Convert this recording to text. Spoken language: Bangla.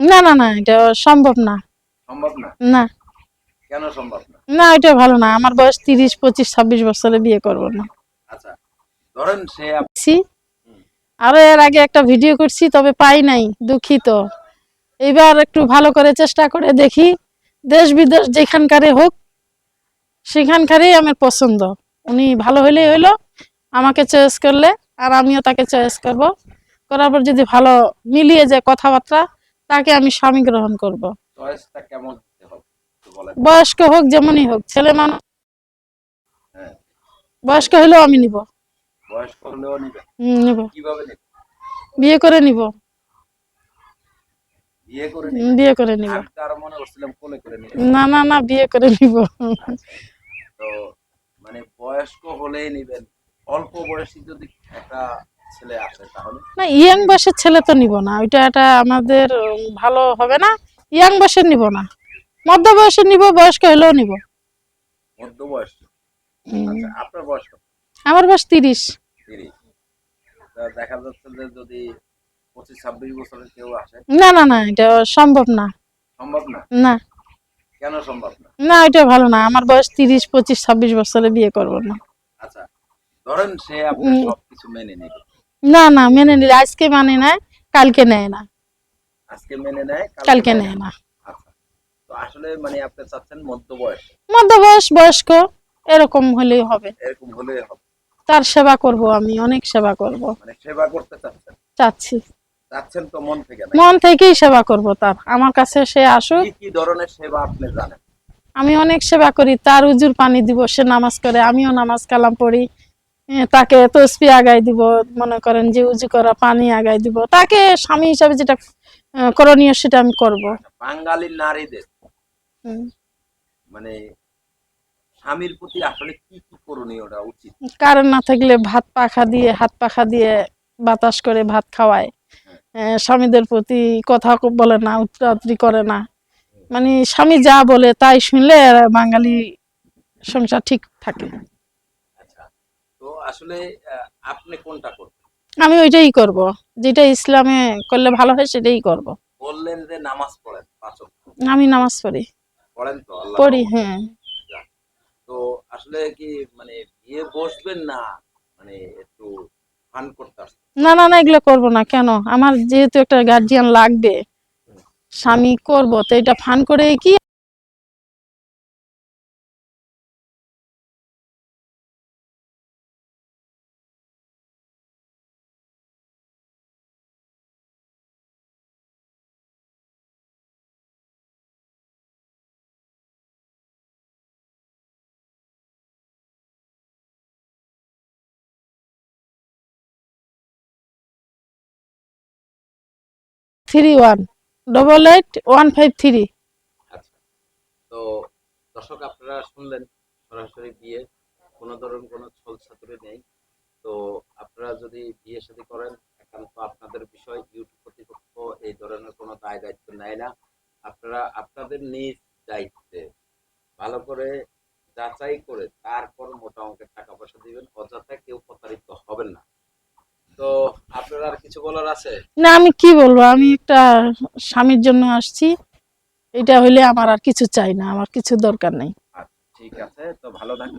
না না না এটা সম্ভব না। সম্ভব না? না। কেন সম্ভব না? না এটা ভালো না। আমার বয়স তিরিশ পঁচিশ ছাব্বিশ বছরে বিয়ে করব না। আচ্ছা ধরেন সে আপ- ছি। আরও এর আগে একটা ভিডিও করছি তবে পাই নাই দুঃখিত। এবার একটু ভালো করে চেষ্টা করে দেখি। দেশ বিদেশ যেখানকারে হোক সেখানকারই আমার পছন্দ। উনি ভালো হলেই হইল আমাকে চয়েস করলে আর আমিও তাকে চয়েস করব। করার পর যদি ভালো মিলিয়ে যায় কথাবার্তা তাকে আমি স্বামী গ্রহণ করব। বয়স্ক হোক যেমনই হোক ছেলে মানুষ হ্যাঁ। বয়স্ক হলেও আমি নিব। বিয়ে করে নিব। বিয়ে করে নিবে? মনে না না না বিয়ে করে নিব। তো মানে বয়স্ক হলেই নিবেন অল্প বয়সী যদি একটা ছেলে আসে তাহলে? না ইয়াং বয়সের ছেলে তো নিব না। ওইটা একটা আমাদের ভালো হবে না। ইয়াং বয়সের নিব না। মধ্য বয়সের নিব বয়স্ক হলেও নিব। মধ্য বয়স? আচ্ছা আপনার বয়স কত? আমার বয়স তিরিশ। তিরিশ। তা দেখা যাচ্ছে যে যদি পঁচিশ ছাব্বিশ বছরের কেউ আসে? না না না এটা সম্ভব না। সম্ভব না? না। কেন সম্ভব না? না এটা ভালো না। আমার বয়স তিরিশ পঁচিশ ছাব্বিশ বছরে বিয়ে করব না। আচ্ছা ধরেন সে আপনার হুম। সবকিছু মেনে নেবে। না না মেনে নিলে। আজকে মানে নেয় কালকে নেয় না। আজকে মেনে নেয় কালকে নেয় না। আচ্ছা। তো আসলে মানে আপনি চাচ্ছেন মধ্য বয়স মধ্য বয়স বয়স্ক এরকম হলেই হবে। এরকম হলে হবে। তার সেবা করব আমি অনেক সেবা করব। মানে সেবা করতে চাচ্ছেন? চাচ্ছি। চাচ্ছেন তো মন থেকে মন থেকেই সেবা করব তার। আমার কাছে সে আসুক। কি ধরনের সেবা আপনি জানেন? আমি অনেক সেবা করি। তার উজুর পানি দিব সে নামাজ করে। আমিও নামাজ কালাম পড়ি। তাকে তসবি আগাই দিব মনে করেন যে উজু করা পানি আগাই দিব। তাকে স্বামী হিসাবে যেটা করণীয় সেটা আমি করব। বাঙালি নারীদের। মানে স্বামীর প্রতি আসলে কি কি করণীয়টা উচিত? কারণ না থাকলে ভাত পাখা দিয়ে হাত পাখা দিয়ে বাতাস করে ভাত খাওয়ায়। স্বামীদের প্রতি কথা বলে না উত্তরাত্রি করে না। মানে স্বামী যা বলে তাই শুনলে বাঙালি সংসার ঠিক থাকে। আসলে আপনি কোনটা করবেন? আমি ওইটাই করব। যেটা ইসলামে করলে ভালো হয় সেটাই করব। বললেন যে নামাজ পড়েন পাঁচ আমি নামাজ পড়ি। পড়েন তো আল্লাহ পড়ি হ্যাঁ। তো আসলে কি মানে বিয়ে বসবেন না মানে একটু ফান করতে না না না এগুলো করব না। কেন? আমার যেহেতু একটা গার্জিয়ান লাগবে। স্বামী করব তো এটা ফান করে কি three one double eight one five three তো দর্শক, আপনারা শুনলেন সরাসরি বিয়ে। কোনো ধরনের কোনো ছল ছাতুরে নেই। তো আপনারা যদি বিয়ে শাদী করেন, একান্ত আপনাদের বিষয়। ইউটিউব কর্তৃপক্ষ এই ধরনের কোনো দায় দায়িত্ব নেয় না। আপনারা আপনাদের নিজ দায়িত্বে ভালো করে যাচাই করে তারপর মোটা অঙ্কের টাকা পয়সা দিবেন অযথা কেউ প্রতারিত হবেন না তো আপনার আর কিছু বলার আছে? না আমি কি বলব? আমি একটা স্বামীর জন্য আসছি। এটা হইলে আমার আর কিছু চাই না আমার কিছু দরকার নেই। আচ্ছা ঠিক আছে তো ভালো থাকবেন।